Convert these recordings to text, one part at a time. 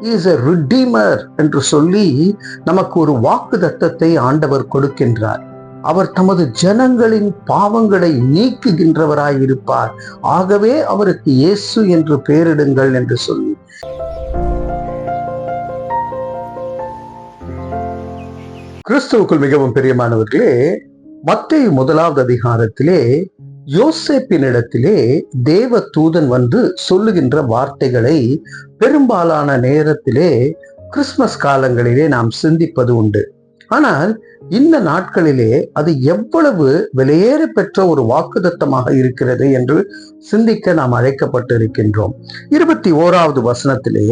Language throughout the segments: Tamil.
இஸ் எ ரிடீமர் என்று சொல்லி நமக்கு ஒரு வாக்கு தத்தத்தை ஆண்டவர் கொடுக்கின்றார். அவர் தமது ஜனங்களின் பாவங்களை நீக்குகின்றவராயிருப்பார். ஆகவே அவருக்கு இயேசு என்று பெயரிடுங்கள் என்று சொல்லி. கிறிஸ்துவுக்குள் மிகவும் பிரியமானவர்களே மத்திய முதலாவது அதிகாரத்திலே யோசேப்பினிடத்திலே தேவ தூதன் வந்து சொல்லுகின்ற வார்த்தைகளை பெரும்பாலான நேரத்திலே கிறிஸ்மஸ் காலங்களிலே நாம் சிந்திப்பது உண்டு. ஆனால் இந்த நாட்களிலே அது எவ்வளவு வெளியேற பெற்ற ஒரு வாக்குதத்தமாக இருக்கிறது என்று சிந்திக்க நாம் அழைக்கப்பட்டிருக்கின்றோம். இருபத்தி ஓராவது வசனத்திலே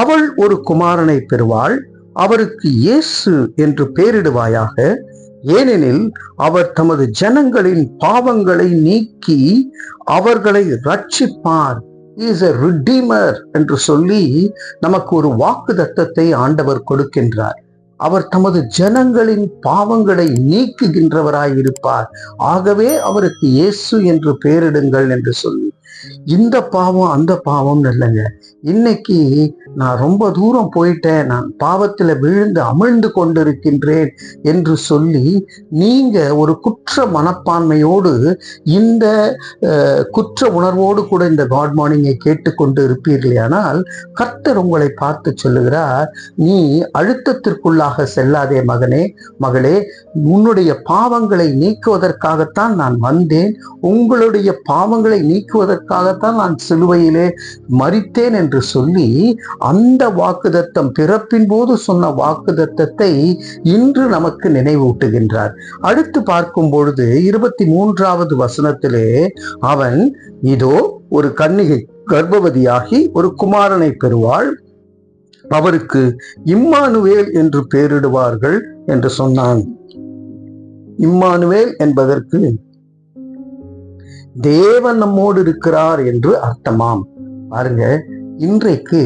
அவள் ஒரு குமாரனை பெறுவாள் அவருக்கு இயேசு என்று பெயரிடுவாயாக ஏனெனில் அவர் தமது ஜனங்களின் பாவங்களை நீக்கி அவர்களை ரட்சிப்பார் இஸ் எ ரிடீமர் என்று சொல்லி நமக்கு ஒரு வாக்கு தத்தத்தை ஆண்டவர் கொடுக்கின்றார். அவர் தமது ஜனங்களின் பாவங்களை நீக்குகின்றவராயிருப்பார். ஆகவே அவருக்கு இயேசு என்று பெயரிடுங்கள் என்று சொல்லி. இந்த பாவம் அந்த பாவம் இல்லைங்க இன்னைக்கு நான் ரொம்ப தூரம் போயிட்டேன். நான் பாவத்துல விழுந்து அமிழ்ந்து கொண்டிருக்கின்றேன் என்று சொல்லி நீங்க ஒரு குற்ற மனப்பான்மையோடு இந்த குற்ற உணர்வோடு கூட இந்த காட் மார்னிங்கை கேட்டுக்கொண்டு இருப்பீர்களேயானால் கர்த்தர் உங்களை பார்த்து சொல்லுகிறார் நீ அழுத்தத்திற்குள்ளாக செல்லாதே மகனே மகளே உன்னுடைய பாவங்களை நீக்குவதற்காகத்தான் நான் வந்தேன். உங்களுடைய பாவங்களை நீக்குவதற்காகத்தான் நான் சிலுவையிலே மறித்தேன் என்று சொல்லி அந்த வாக்குதத்தம் பிறப்பின் போது சொன்ன வாக்குதத்தத்தை இன்று நமக்கு நினைவூட்டுகின்றார். அடுத்து பார்க்கும் பொழுது இருபத்தி மூன்றாவது வசனத்திலே அவன் இதோ ஒரு கன்னிகை கர்ப்பவதியாகி ஒரு குமாரனை பெறுவாள். அவருக்கு இம்மானுவேல் என்று பெயரிடுவார்கள் என்று சொன்னான். இம்மானுவேல் என்பதற்கு தேவன் நம்மோடு இருக்கிறார் என்று அர்த்தமாம். பாருங்க இன்றைக்கு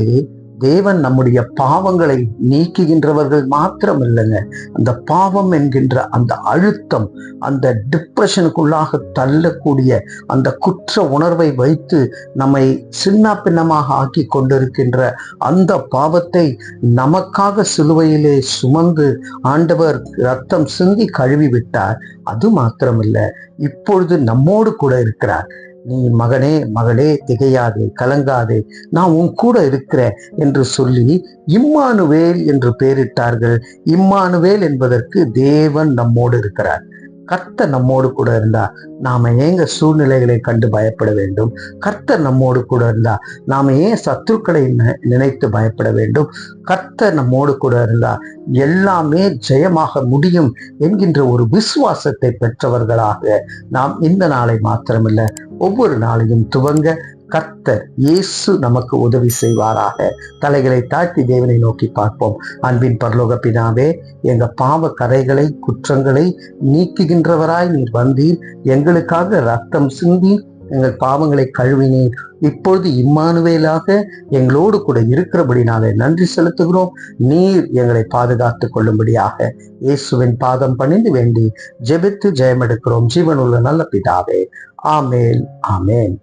தேவன் நம்முடைய பாவங்களை நீக்குகின்றவர்கள் மாத்திரம் இல்லைங்க அந்த பாவம் என்கின்ற அந்த அழுத்தம் அந்த டிப்ரெஷனுக்குள்ளாக தள்ளக்கூடிய அந்த குற்ற உணர்வை வைத்து நம்மை சின்ன பின்னமாக ஆக்கி கொண்டிருக்கின்ற அந்த பாவத்தை நமக்காக சிலுவையிலே சுமந்து ஆண்டவர் ரத்தம் சிந்தி கழுவி விட்டார் அது மாத்திரமில்லை இப்பொழுது நம்மோடு கூட இருக்கிறார். நீ மகனே மகளே திகையாதே கலங்காதே நான் உன் கூட இருக்கிறேன் என்று சொல்லி இம்மானுவேல் என்று பெயரிட்டார்கள். இம்மானுவேல் என்பதற்கு தேவன் நம்மோடு இருக்கிறார். கர்த்தர் நம்மோடு கூட இருந்தா நாம ஏங்க சூழ்நிலைகளை கண்டு பயப்பட வேண்டும்? கர்த்தர் நம்மோடு கூட இருந்தா நாம ஏன் சத்துருக்களை நினைத்து பயப்பட வேண்டும்? கர்த்தர் நம்மோடு கூட இருந்தா எல்லாமே ஜெயமாக முடியும் என்கின்ற ஒரு விசுவாசத்தை பெற்றவர்களாக நாம் இந்த நாளை மாத்திரமில்ல. ஒவ்வொரு நாளையும் துவங்க கர்த்தர் இயேசு நமக்கு உதவி செய்வாராக. தலைகளை தாழ்த்தி தேவனை நோக்கி பார்ப்போம். அன்பின் பரலோக பிதாவே எங்க பாவ கரைகளை குற்றங்களை நீக்குகின்றவராய் நீர் வந்தீர். எங்களுக்காக ரத்தம் சிந்தி எங்கள் பாவங்களை கழுவினீர். இப்பொழுது இம்மானுவேலாக எங்களோடு கூட இருக்கிறபடினாலே நன்றி செலுத்துகிறோம். நீர் எங்களை பாதுகாத்துக் கொள்ளும்படியாக இயேசுவின் பாதம் பணிந்து வேண்டி ஜெபித்து ஜெயமெடுக்கிறோம். ஜீவனுள்ள நல்ல பிதாவே. ஆமேன் ஆமேன்.